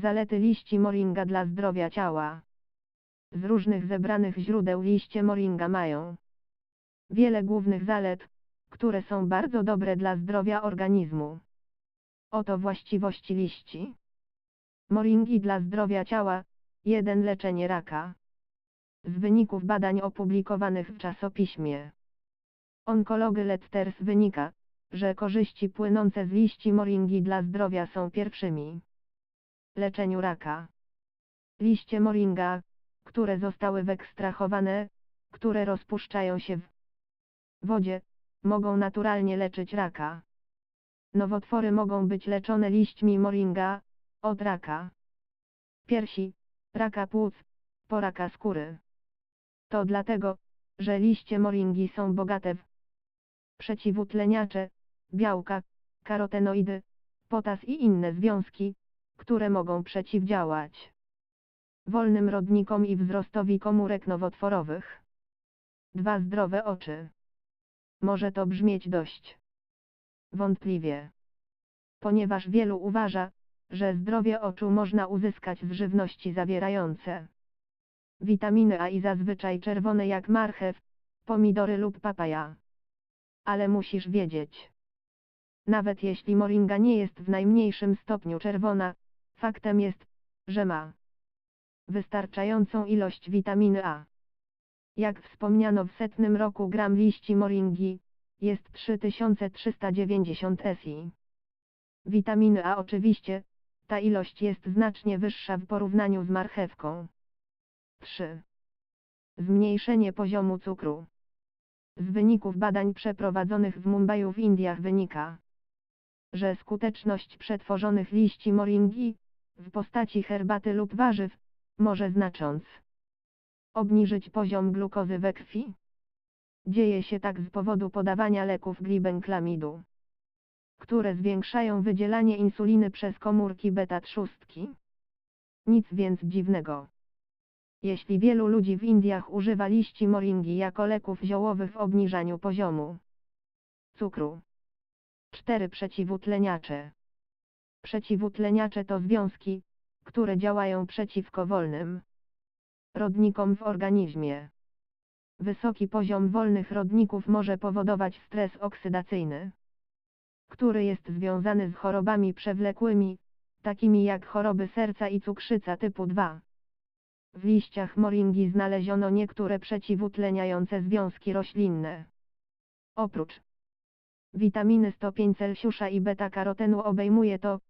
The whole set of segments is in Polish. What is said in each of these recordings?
Zalety liści moringa dla zdrowia ciała. Z różnych zebranych źródeł liście moringa mają wiele głównych zalet, które są bardzo dobre dla zdrowia organizmu. Oto właściwości liści. Moringi dla zdrowia ciała. 1. Leczenie raka. Z wyników badań opublikowanych w czasopiśmie Onkology Letters wynika, że korzyści płynące z liści moringi dla zdrowia są pierwszymi. Leczeniu raka. Liście moringa, które zostały wyekstrahowane, które rozpuszczają się w wodzie, mogą naturalnie leczyć raka. Nowotwory mogą być leczone liśćmi moringa, od raka piersi, raka płuc, po raka skóry. To dlatego, że liście moringi są bogate w przeciwutleniacze, białka, karotenoidy, potas i inne związki, które mogą przeciwdziałać wolnym rodnikom i wzrostowi komórek nowotworowych. Dwa zdrowe oczy. Może to brzmieć dość wątpliwie. Ponieważ wielu uważa, że zdrowie oczu można uzyskać z żywności zawierające witaminy A i zazwyczaj czerwone jak marchew, pomidory lub papaja. Ale musisz wiedzieć. Nawet jeśli moringa nie jest w najmniejszym stopniu czerwona, faktem jest, że ma wystarczającą ilość witaminy A. Jak wspomniano w setnym roku gram liści moringi, jest 3390 SI. Witaminy A oczywiście, ta ilość jest znacznie wyższa w porównaniu z marchewką. 3. Zmniejszenie poziomu cukru. Z wyników badań przeprowadzonych w Mumbai w Indiach wynika, że skuteczność przetworzonych liści moringi, w postaci herbaty lub warzyw, może znacząc obniżyć poziom glukozy we krwi. Dzieje się tak z powodu podawania leków glibenklamidu, które zwiększają wydzielanie insuliny przez komórki beta-trzustki. Nic więc dziwnego. Jeśli wielu ludzi w Indiach używa liści moringi jako leków ziołowych w obniżaniu poziomu cukru. 4. Przeciwutleniacze. Przeciwutleniacze to związki, które działają przeciwko wolnym rodnikom w organizmie. Wysoki poziom wolnych rodników może powodować stres oksydacyjny, który jest związany z chorobami przewlekłymi, takimi jak choroby serca i cukrzyca typu 2. W liściach moringi znaleziono niektóre przeciwutleniające związki roślinne. Oprócz witaminy stopień Celsjusza i beta-karotenu obejmuje to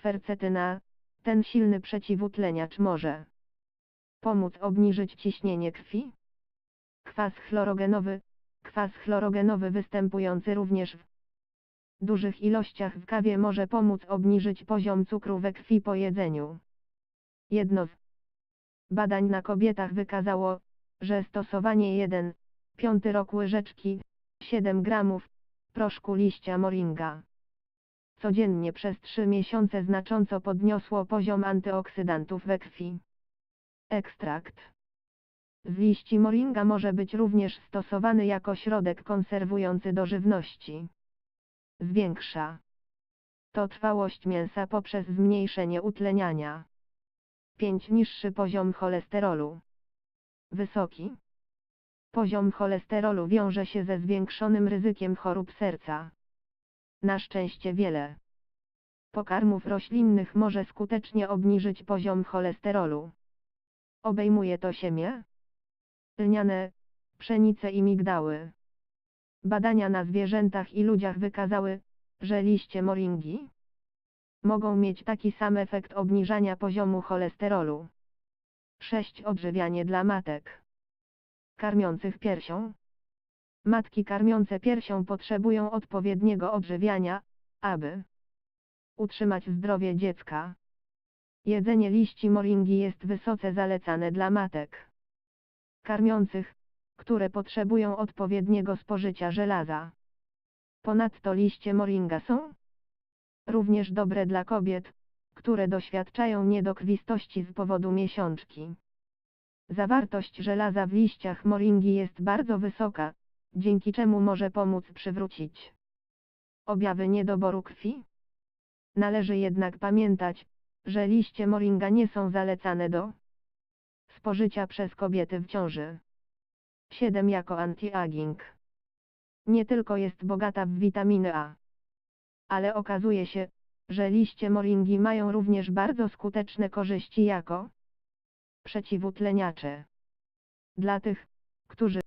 kwercetyna, ten silny przeciwutleniacz może pomóc obniżyć ciśnienie krwi. Kwas chlorogenowy, kwas chlorogenowy występujący również w dużych ilościach w kawie może pomóc obniżyć poziom cukru we krwi po jedzeniu. Jedno z badań na kobietach wykazało, że stosowanie 1, 5 roku łyżeczki, 7 gramów, proszku liścia moringa codziennie przez 3 miesiące znacząco podniosło poziom antyoksydantów we krwi. Ekstrakt z liści moringa może być również stosowany jako środek konserwujący do żywności. Zwiększa to trwałość mięsa poprzez zmniejszenie utleniania. 5. Niższy poziom cholesterolu. Wysoki poziom cholesterolu wiąże się ze zwiększonym ryzykiem chorób serca. Na szczęście wiele pokarmów roślinnych może skutecznie obniżyć poziom cholesterolu. Obejmuje to siemię, lniane, pszenice i migdały. Badania na zwierzętach i ludziach wykazały, że liście moringi mogą mieć taki sam efekt obniżania poziomu cholesterolu. 6. Odżywianie dla matek karmiących piersią. Matki karmiące piersią potrzebują odpowiedniego odżywiania, aby utrzymać zdrowie dziecka. Jedzenie liści moringi jest wysoce zalecane dla matek karmiących, które potrzebują odpowiedniego spożycia żelaza. Ponadto liście moringa są również dobre dla kobiet, które doświadczają niedokrwistości z powodu miesiączki. Zawartość żelaza w liściach moringi jest bardzo wysoka, dzięki czemu może pomóc przywrócić objawy niedoboru krwi. Należy jednak pamiętać, że liście moringa nie są zalecane do spożycia przez kobiety w ciąży. 7 jako anti-aging. Nie tylko jest bogata w witaminy A, ale okazuje się, że liście moringi mają również bardzo skuteczne korzyści jako przeciwutleniacze. Dla tych, którzy